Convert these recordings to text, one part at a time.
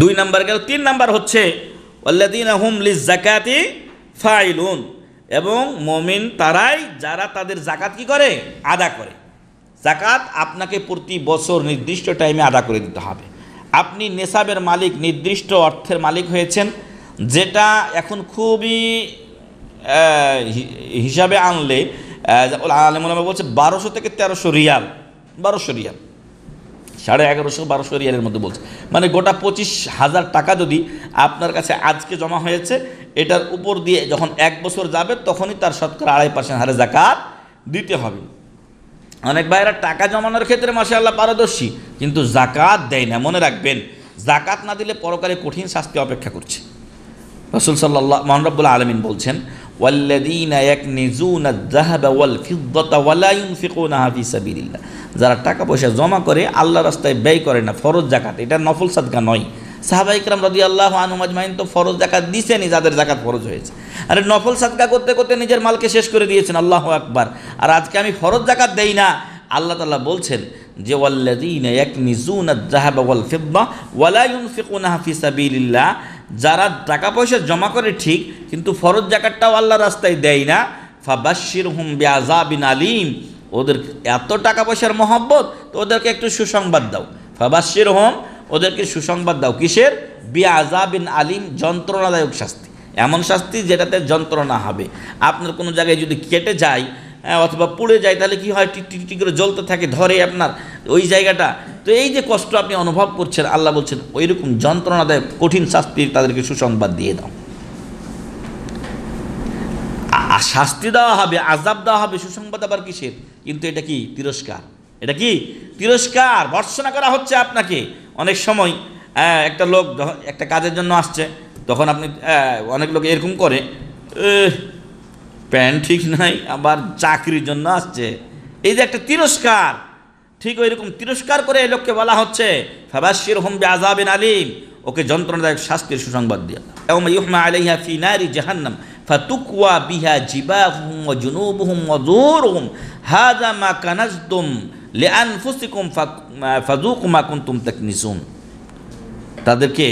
দুই নাম্বার গেল, তিন নাম্বার হচ্ছে লিজ জাকাতি ফাইলুন এবং মমিন তারাই যারা তাদের জাকাত কি করে? আদা করে। জাকাত আপনাকে প্রতি বছর নির্দিষ্ট টাইমে আদা করে দিতে হবে। আপনি নেশাবের মালিক, নির্দিষ্ট অর্থের মালিক হয়েছেন, যেটা এখন খুবই হিসাবে আনলে আলমুলামা বলছে বারোশো থেকে তেরোশো রিয়াল, বারোশো রিয়াল। সাড়ে এগারোশো বারোশো রিয়ালের মধ্যে বলছে। মানে গোটা পঁচিশ হাজার টাকা যদি আপনার কাছে আজকে জমা হয়েছে, এটার উপর দিয়ে যখন এক বছর যাবে, তখনই তার শতকরা আড়াই পার্সেন্ট হারে জাকাত দিতে হবে। অনেক ভাইরা টাকা জমানোর ক্ষেত্রে মাসে আল্লাহ পারদর্শী, কিন্তু জাকাত দেয় না। মনে রাখবেন, জাকাত না দিলে পরকালে কঠিন শাস্তি অপেক্ষা করছে। রসুল সাল্লাহ মহানরবুল্লা আলমিন বলছেন ওয়াল্লাদিন ইয়াকনিজুন আয-যাহাব ওয়াল ফিদ্দাতা ওয়ালা ইউনফিকুনাহা ফি সাবিলিল্লাহ। যারা টাকা পয়সা জমা করে আল্লাহ রাস্তায় ব্যয় করে না, ফরজ জাকাত এটা নফল সাদকা নয়। সাহাবা ইকরাম রাদিয়াল্লাহু আনহুম আজমাইন তো ফরজ জাকাত দিছেনই, যাদের জাকাত ফরজ হয়েছে। আরে নফল সাদকা করতে করতে নিজের মালকে শেষ করে দিয়েছেন, আল্লাহ আকবার। আর আজকে আমি ফরজ জাকাত দেই না। আল্লাহ তাআলা বলছেন যে, ওয়াল্লাযীনা ইয়াকনিজুনা আয-যাহাবা ওয়াল ফিদ্দা ওয়ালা ইউনফিকুনাহা ফি সাবিলিল্লাহ। যারা টাকা পয়সা জমা করে ঠিক, কিন্তু ফরজ জাকাতটাও আল্লাহ রাস্তায় দেয় না। ফাবাশির হুম বিআযাবিন আলিম। ওদের এত টাকা পয়সার মহব্বত তো ওদেরকে একটু সুসংবাদ দাও। ফাবাশির হোম ওদেরকে সুসংবাদ দাও। কিসের? বিআযাবিন আলিম যন্ত্রণাদায়ক শাস্তি। এমন শাস্তি যেটাতে যন্ত্রণা হবে। আপনার কোনো জায়গায় যদি কেটে যায় হ্যাঁ, অথবা পুড়ে যায় তাহলে কি হয়? টিক টিক টিক করে জ্বলতে থাকে ধরে আপনার ওই জায়গাটা। তো এই যে কষ্ট আপনি অনুভব করছেন আল্লাহ বলছেন ওই রকম যন্ত্রণাদায়ক কঠিন শাস্তি তাদেরকে সুসংবাদ দিয়ে দাও। শাস্তি দেওয়া হবে আজাব দেওয়া হবে সুসংবাদ আবার কিসের? কিন্তু এটা কি? তিরস্কার। এটা কি? তিরস্কার ভর্সনা করা হচ্ছে আপনাকে। অনেক সময় একটা লোক একটা কাজের জন্য আসছে তখন আপনি অনেক লোক এরকম করে "এহ, প্যান্ট ঠিক নাই আবার চাকরির জন্য আসছে। এই যে একটা তিরস্কার ঠিক ওই রকম তিরস্কার করে এই লোককে বলা হচ্ছে ফাবাশির হোম আজাবিন আলিম। ওকে যন্ত্রণাদায়ক শাস্তির সুসংবাদ দিয়া এবং ইউহমা আলাইহা ফি নারি জাহান্নাম। ফাতুকওয়া বিহা জিবাহুম ওয়া জুনুবুহুম ওয়া যুহুরুহুম হাযা মা কানাজতুম লিআনফুসিকুম ফাযুকু মা কুনতুম তাকনিসুন তাদেরকে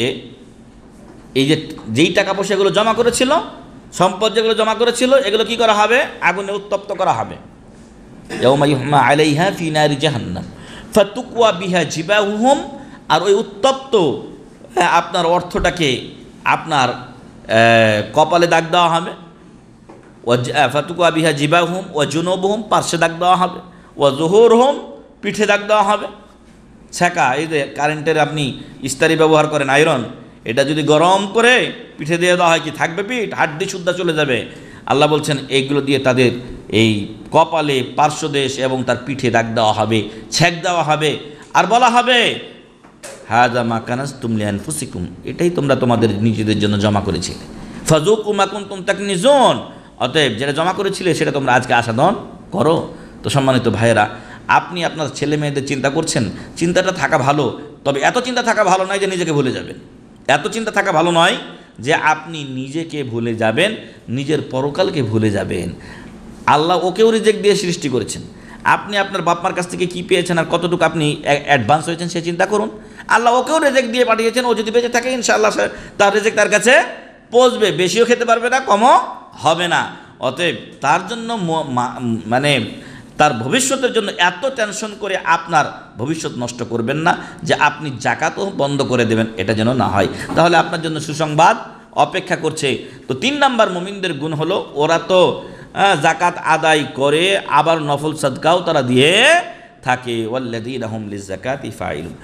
এই যে যেই টাকা পয়সাগুলো জমা করেছিল সম্পদ যেগুলো জমা করেছিল এগুলো কি করা হবে? আগুনে উত্তপ্ত করা হবে। ইয়াউমা ইউহমা আলাইহা ফি নারি জাহান্নাম। ফাতুকওয়া বিহা জিবাহুহুম আর ওই উত্তপ্ত হ্যাঁ, আপনার অর্থটাকে আপনার কপালে দাগ দেওয়া হবে। ও ফাতুকু আবিহা জিবা জিবাহুম ও জুনবহুম পার্শ্বে দাগ দেওয়া হবে। ও জোহর হোম পিঠে দাগ দেওয়া হবে। ছ্যাঁকা, এই যে কারেন্টের আপনি ইস্তারি ব্যবহার করেন, আয়রন, এটা যদি গরম করে পিঠে দিয়ে দেওয়া হয় কি থাকবে পিঠ? হাড্ডি শুদ্ধা চলে যাবে। আল্লাহ বলছেন, এইগুলো দিয়ে তাদের এই কপালে পার্শ্বদেশ এবং তার পিঠে দাগ দেওয়া হবে, ছ্যাঁক দেওয়া হবে। আর বলা হবে হাজা মা কানাস তুমলিয়ান ফুসিকুম এটাই তোমরা তোমাদের নিজেদের জন্য জমা করেছিলে। ফাজুকু মাকুন তুম তাক নিজন অতএব যেটা জমা করেছিলে, সেটা তোমরা আজকে আসাদন করো। তো সম্মানিত ভাইয়েরা, আপনি আপনার ছেলে মেয়েদের চিন্তা করছেন, চিন্তাটা থাকা ভালো। তবে এত চিন্তা থাকা ভালো নয় যে নিজেকে ভুলে যাবেন। এত চিন্তা থাকা ভালো নয় যে আপনি নিজেকে ভুলে যাবেন, নিজের পরকালকে ভুলে যাবেন। আল্লাহ ওকেও রিজেক্ট দিয়ে সৃষ্টি করেছেন। আপনি আপনার বাপমার কাছ থেকে কি পেয়েছেন আর কতটুকু আপনি অ্যাডভান্স হয়েছেন সে চিন্তা করুন। আল্লাহ ওকেও রেজেক্ট দিয়ে পাঠিয়েছেন, ও যদি বেঁচে থাকে, ইনশাআল্লাহ তার রেজেক্ট তার কাছে পৌঁছবে। বেশিও খেতে পারবে না, কমও হবে না। অতএব তার জন্য মানে তার ভবিষ্যতের জন্য এত টেনশন করে আপনার ভবিষ্যৎ নষ্ট করবেন না, যে আপনি জাকাতও বন্ধ করে দেবেন, এটা যেন না হয়। তাহলে আপনার জন্য সুসংবাদ অপেক্ষা করছে। তো তিন নাম্বার মুমিনদের গুণ হলো, ওরা তো জাকাত আদায় করে আবার নফল সদকাও তারা দিয়ে থাকে। ওয়াল্লাযীনা হুম লিযাকাতি ফাইলুন।